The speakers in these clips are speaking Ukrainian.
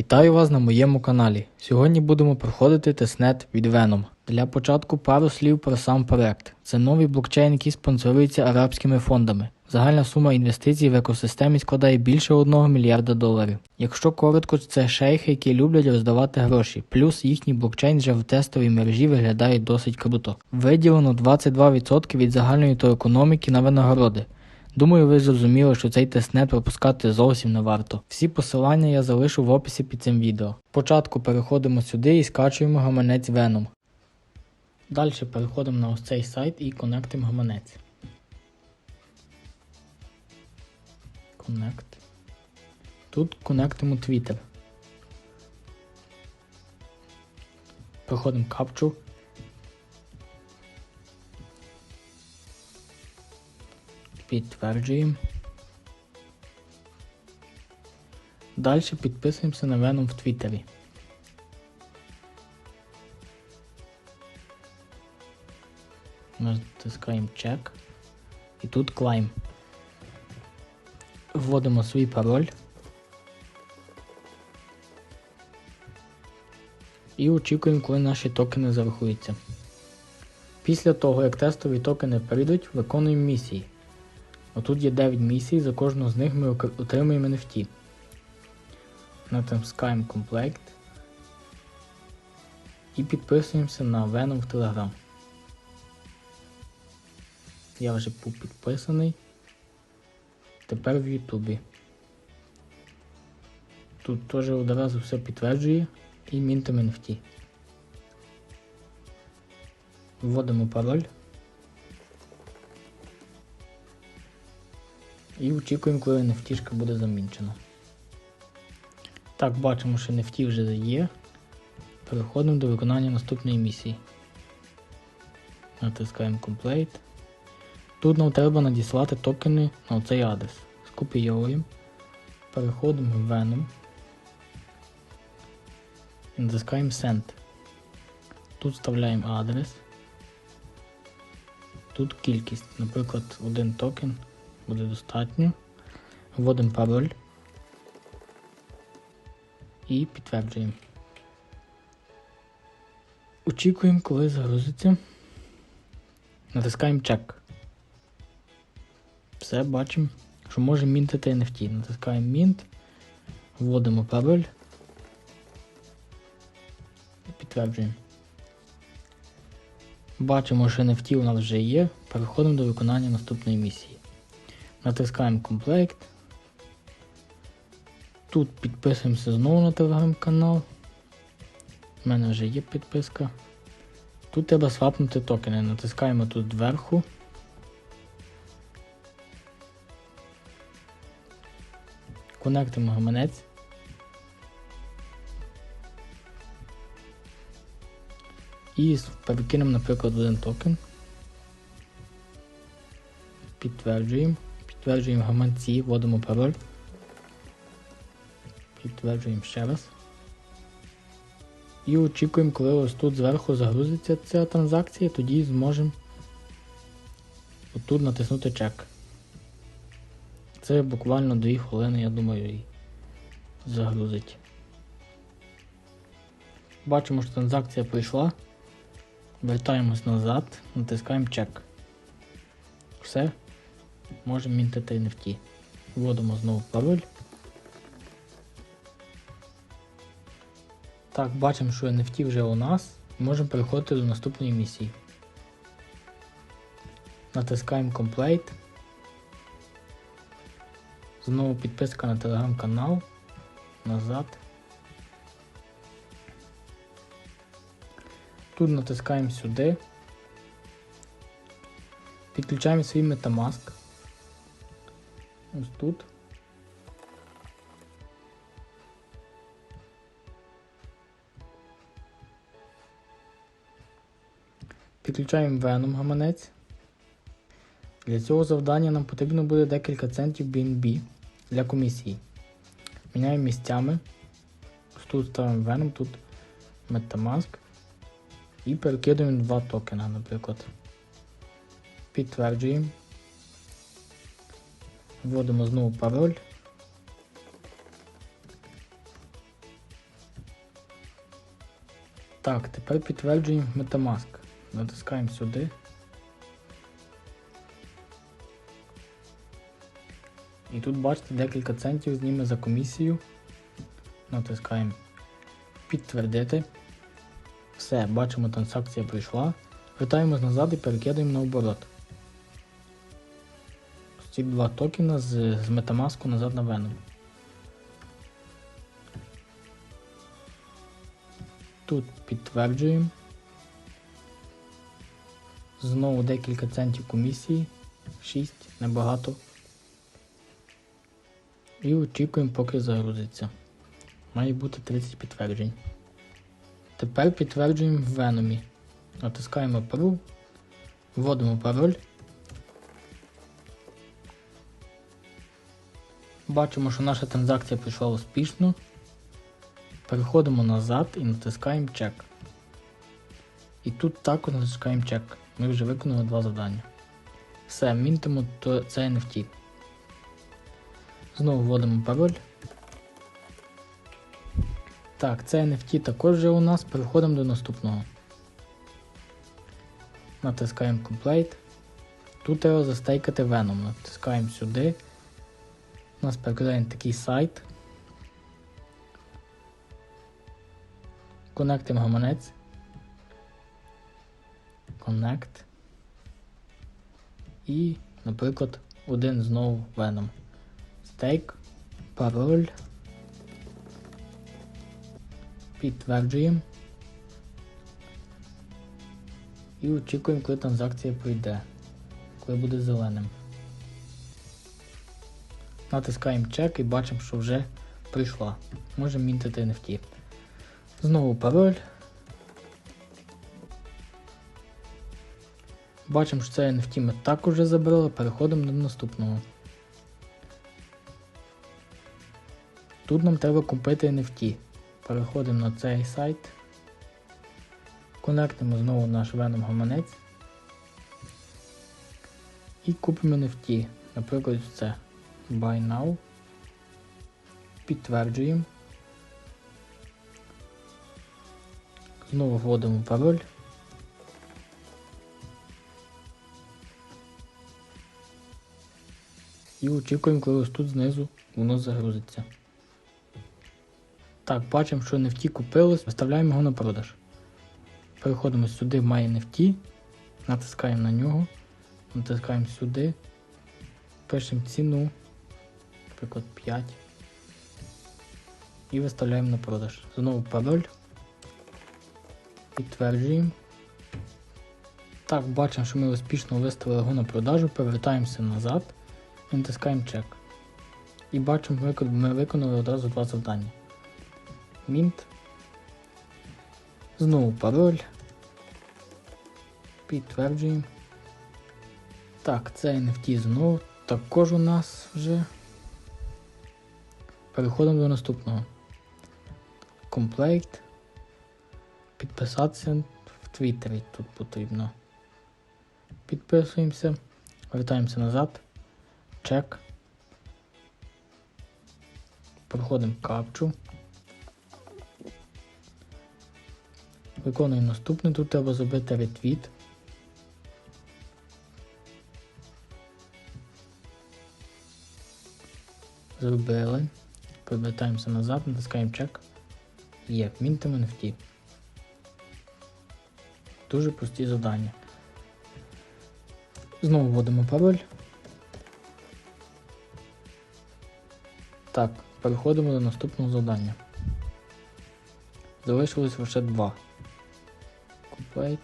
Вітаю вас на моєму каналі. Сьогодні будемо проходити тестнет від Venom. Для початку пару слів про сам проект. Це новий блокчейн, який спонсорується арабськими фондами. Загальна сума інвестицій в екосистемі складає більше 1 мільярда доларів. Якщо коротко, це шейхи, які люблять роздавати гроші, плюс їхній блокчейн вже в тестовій мережі виглядає досить круто. Виділено 22% від загальної то економіки на винагороди. Думаю, ви зрозуміли, що цей тестнет пропускати зовсім не варто. Всі посилання я залишу в описі під цим відео. Спочатку переходимо сюди і скачуємо гаманець Venom. Далі переходимо на ось цей сайт і конектимо гаманець. Connect. Тут конектимо Twitter. Проходимо капчу. Підтверджуємо. Далі підписуємося на Venom в Твіттері. Натискаємо чек. І тут Climb. Вводимо свій пароль. І очікуємо, коли наші токени зарахуються. Після того, як тестові токени прийдуть, виконуємо місії. Отут є 9 місій, за кожну з них ми отримуємо NFT. Натискаємо Complete і підписуємося на Venom в Telegram. Я вже був підписаний. Тепер в Ютубі. Тут теж одразу все підтверджує і мінтом NFT. Вводимо пароль. І очікуємо, коли NFT буде замінчена. Так, бачимо, що NFT вже є. Переходимо до виконання наступної місії. Натискаємо Complete. Тут нам треба надіслати токени на цей адрес. Скопійовуємо. Переходимо в Venom. І натискаємо Send. Тут вставляємо адрес. Тут кількість, наприклад, один токен буде достатньо. Вводимо пароль і підтверджуємо. Очікуємо, коли загрузиться. Натискаємо чек. Все, бачимо, що можемо мінтити NFT. Натискаємо Mint, вводимо пароль і підтверджуємо. Бачимо, що NFT у нас вже є. Переходимо до виконання наступної місії. Натискаємо Complete. Тут підписуємося знову на телеграм-канал. У мене вже є підписка. Тут треба свапнути токени. Натискаємо тут зверху. Конектимо гаманець. І перекинемо, наприклад, один токен. Підтверджуємо. Підтверджуємо гаманці, вводимо пароль. Підтверджуємо ще раз. І очікуємо, коли ось тут зверху загрузиться ця транзакція, тоді зможемо отут натиснути чек. Це буквально 2 хвилини, я думаю, і загрузить. Бачимо, що транзакція прийшла. Вертаємось назад, натискаємо чек. Все. Можемо мінтити NFT. Вводимо знову пароль. Так, бачимо, що NFT вже у нас. Можемо переходити до наступної місії. Натискаємо Complete. Знову підписка на телеграм-канал. Назад. Тут натискаємо сюди. Підключаємо свій Metamask. Ось тут. Підключаємо Venom гаманець. Для цього завдання нам потрібно буде декілька центів BNB для комісії. Міняємо місцями. Тут ставимо Venom, тут Metamask. І перекидуємо два токена, наприклад. Підтверджуємо. Вводимо знову пароль. Так, тепер підтверджуємо Metamask. Натискаємо сюди. І тут бачите декілька центів зніме за комісію. Натискаємо підтвердити. Все, бачимо, транзакція прийшла. Вертаємось назад і перекидаємо на оборот. Ці два токена з, з Metamask назад на Venom. Тут підтверджуємо. Знову декілька центів комісії. 6, небагато. І очікуємо, поки загрузиться. Має бути 30 підтверджень. Тепер підтверджуємо в Venom. Натискаємо пароль, вводимо пароль. Бачимо, що наша транзакція пройшла успішно. Переходимо назад і натискаємо чек. І тут також натискаємо чек. Ми вже виконали два завдання. Все, мінтимо це NFT. Знову вводимо пароль. Так, це NFT також вже у нас. Переходимо до наступного. Натискаємо Complete. Тут треба застейкати Venom. Натискаємо сюди. У нас перекидає такий сайт. Коннектимо гаманець. Connect. І, наприклад, один знову Venom. Стейк, пароль. Підтверджуємо. І очікуємо, коли транзакція пройде, коли буде зеленим. Натискаємо чек і бачимо, що вже прийшла. Можемо мінтити NFT. Знову пароль. Бачимо, що це NFT ми також вже забрали, переходимо до наступного. Тут нам треба купити NFT. Переходимо на цей сайт. Конектимо знову наш Venom гаманець. І купимо NFT. Наприклад, це Buy Now. Підтверджуємо. Знову вводимо пароль. І очікуємо, коли ось тут знизу воно загрузиться. Так, бачимо, що NFT купилось, виставляємо його на продаж. Переходимо сюди My NFT, натискаємо на нього, натискаємо сюди, пишемо ціну, наприклад, 5. І виставляємо на продаж. Знову пароль. Підтверджуємо. Так, бачимо, що ми успішно виставили його на продажу, повертаємося назад і натискаємо чек. І бачимо, ми виконали одразу два завдання. Mint. Знову пароль. Підтверджуємо. Так, це NFT знову також у нас вже. Переходимо до наступного. Complete. Підписатися в Твіттері тут потрібно. Підписуємося. Вертаємося назад. Чек. Проходимо капчу. Виконуємо наступне, тут треба зробити ретвіт. Зробили. Повертаємося назад, натискаємо чек. Є, мінтимо NFT. Дуже прості завдання. Знову вводимо пароль. Так, переходимо до наступного завдання. Залишилось лише два. Complete.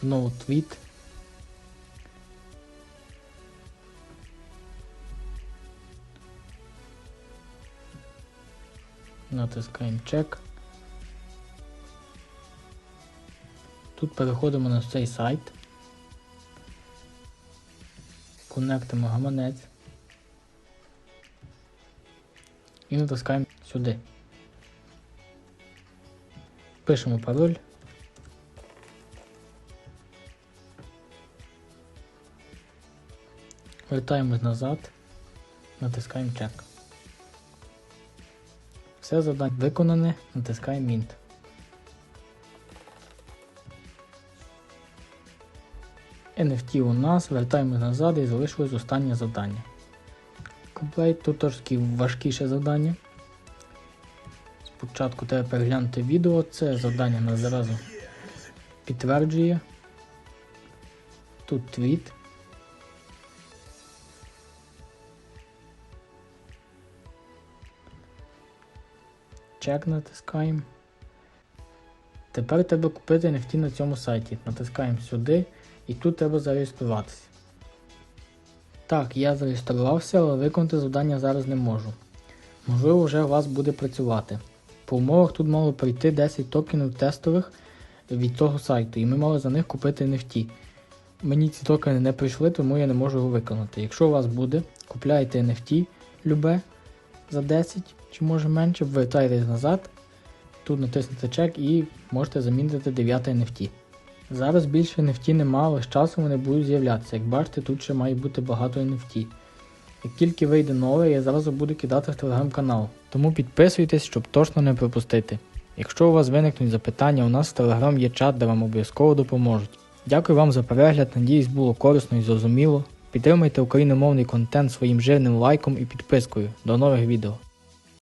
Знову твіт. Натискаємо чек. Тут переходимо на цей сайт. Конектимо гаманець. І натискаємо сюди. Пишемо пароль. Вертаємось назад, натискаємо чек. Все. Завдання виконане, натискаємо Mint. NFT у нас, вертаємо назад і залишилось останнє завдання. Комплейт, тут трошки важкіше завдання. Спочатку треба переглянути відео, це завдання нас зразу підтверджує. Тут твіт. Чек натискаємо. Тепер треба купити NFT на цьому сайті. Натискаємо сюди і тут треба зареєструватися. Так, я зареєструвався, але виконати завдання зараз не можу. Можливо, вже у вас буде працювати. По умовах тут мало прийти 10 токенів тестових від цього сайту, і ми мали за них купити NFT. Мені ці токени не прийшли, тому я не можу його виконати. Якщо у вас буде, купляєте NFT любе за 10 чи може менше, вертаєтесь назад, тут натиснете чек і можете замінити 9 NFT. Зараз більше NFT немає, але з часом вони будуть з'являтися. Як бачите, тут ще має бути багато NFT. Як тільки вийде нове, я зразу буду кидати в телеграм-канал. Тому підписуйтесь, щоб точно не пропустити. Якщо у вас виникнуть запитання, у нас в телеграм є чат, де вам обов'язково допоможуть. Дякую вам за перегляд, надіюсь було корисно і зрозуміло. Підтримайте україномовний контент своїм жирним лайком і підпискою. До нових відео.